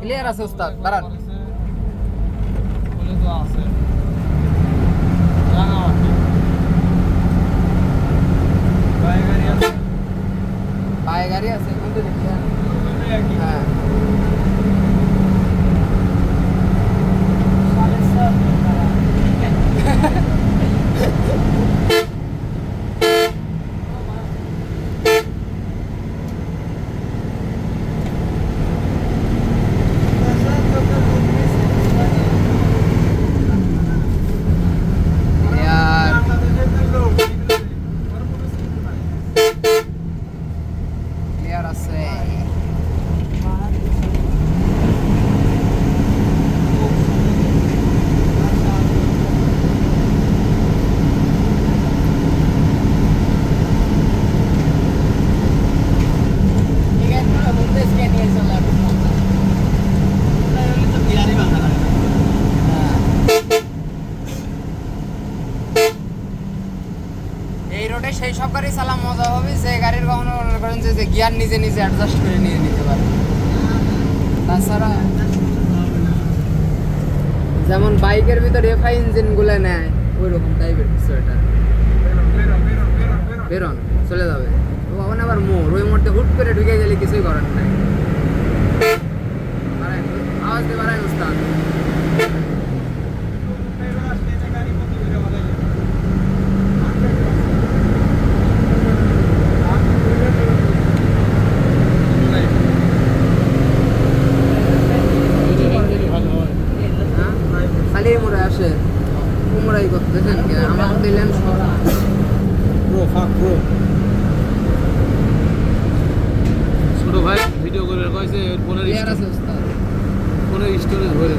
Clear আছে ওস্তাদ দাঁড়ান বলে তো আছে রাঙামাটি গায়ে গাড়ি আছে পায়ে গাড়ি আছে কিন্তু দেখি হ্যাঁ। abraço. É. এই রোডে সেই সব গাড়ি চালা মজা হবে যে গাড়ির কখনো মনে করেন যে গিয়ার নিজে নিজে অ্যাডজাস্ট করে নিয়ে নিতে পারে। তাছাড়া যেমন বাইকের ভিতর এফআই ইঞ্জিনগুলো নেয় ওই রকম টাইপের কিছু এটা। বেরোন চলে যাবে। ও আবার মোড়, ওই মোড়তে হুট করে ঢুকে গেলে কিছুই করার নাই। খালি এই আসে কুমড়াই করতেছেন কে আমার দিলেন প্রো ফাক প্রো ছোট ভাই ভিডিও করে কইছে ফোনের ফোনের স্টোরেজ ভরে।